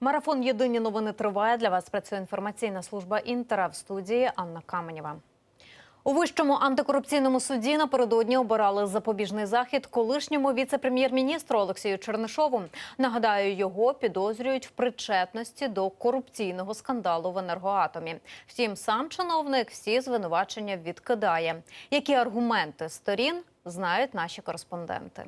Марафон Єдині новини триває. Для вас працює інформаційна служба Інтера в студії Анна Каменєва. У вищому антикорупційному суді напередодні обирали запобіжний захід колишньому віце-прем'єр-міністру Олексію Чернишову. Нагадаю, його підозрюють в причетності до корупційного скандалу в енергоатомі. Втім, сам чиновник всі звинувачення відкидає. Які аргументи сторін знають наші кореспонденти.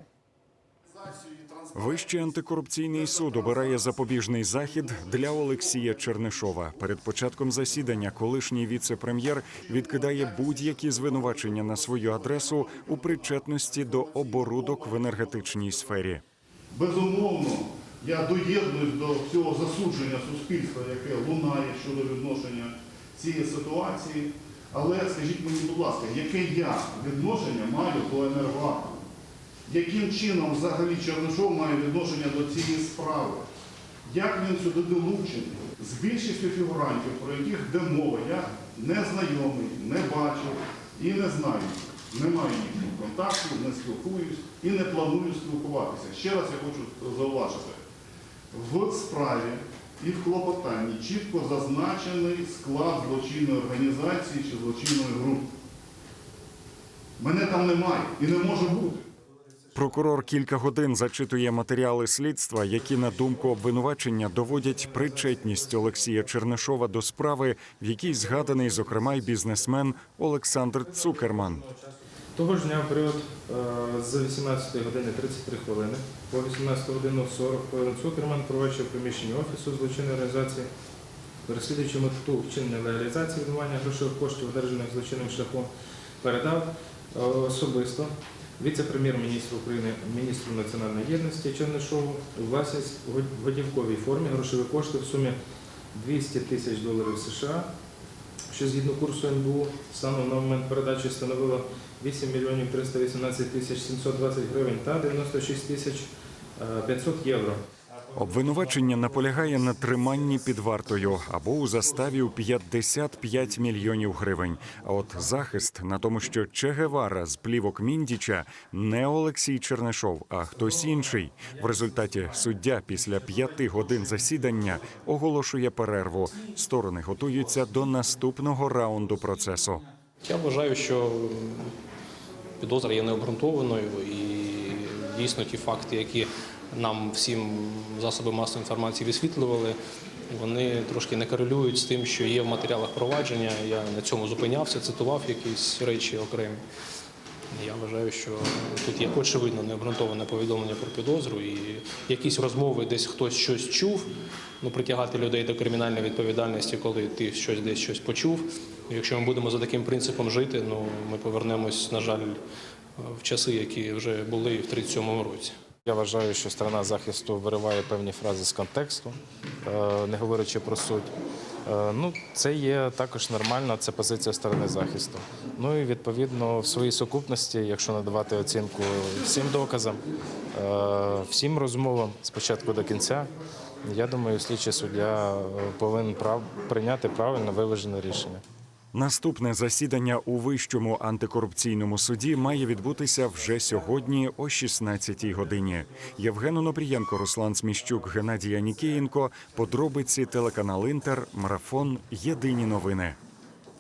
Вищий антикорупційний суд обирає запобіжний захід для Олексія Чернишова. Перед початком засідання колишній віце-прем'єр відкидає будь-які звинувачення на свою адресу у причетності до оборудок в енергетичній сфері. Безумовно, я доєднуюсь до цього засудження суспільства, яке лунає щодо відношення цієї ситуації. Але скажіть мені, будь ласка, яке я відношення маю до енергоатому? Яким чином взагалі Чернишов має відношення до цієї справи? Як він сюди долучений? З більшістю фігурантів, про яких йде мова, я не знайомий, не бачив і не знаю. Не маю їхнього контакту, не спілкуюсь і не планую спілкуватися. Ще раз я хочу зауважити. В справі і в клопотанні чітко зазначений склад злочинної організації чи злочинної групи. Мене там немає і не може бути. Прокурор кілька годин зачитує матеріали слідства, які, на думку обвинувачення, доводять причетність Олексія Чернишова до справи, в якій згаданий, зокрема, й бізнесмен Олександр Цукерман. Того ж дня в період е, з 18 години 33 хвилини по 18 годину 40 хвилин Цукерман проводив приміщення офісу злочинної організації, переслідуючи мету вчинення легалізації відмивання грошових коштів, одержаних злочинним шляхом, передав е, особисто віце-прем'єр-міністру України, міністру національної єдності Чернишову у власність в готівковій формі грошові кошти в сумі 200 тисяч доларів США, що згідно курсу НБУ станом на момент передачі становило 8 мільйонів 318 тисяч 720 гривень та 96 тисяч е, 500 євро. Обвинувачення наполягає на триманні під вартою або у заставі у 55 мільйонів гривень. А от захист на тому, що Че Гевара з плівок Міндіча не Олексій Чернишов, а хтось інший. В результаті суддя після п'яти годин засідання оголошує перерву. Сторони готуються до наступного раунду процесу. Я вважаю, що підозра є необґрунтованою і дійсно ті факти, які нам всім засоби масової інформації висвітлювали, вони трошки не корелюють з тим, що є в матеріалах провадження. Я на цьому зупинявся, цитував якісь речі окремі. Я вважаю, що тут є очевидно необґрунтоване повідомлення про підозру і якісь розмови, десь хтось щось чув. Ну, притягати людей до кримінальної відповідальності, коли ти щось десь щось почув. Якщо ми будемо за таким принципом жити, ну ми повернемось, на жаль, в часи, які вже були в 37-му році. Я вважаю, що сторона захисту вириває певні фрази з контексту, е, не говорячи про суть. Е, Ну, це є також нормально, це позиція сторони захисту. Ну і відповідно в своїй сукупності, якщо надавати оцінку всім доказам, е, всім розмовам спочатку до кінця, я думаю, слідчий суддя повинен прийняти правильно виважене рішення. Наступне засідання у вищому антикорупційному суді має відбутися вже сьогодні о 16-й годині. Євген Онопрієнко, Руслан Сміщук, Геннадій Анікієнко. Подробиці телеканал Інтер. Марафон. Єдині новини.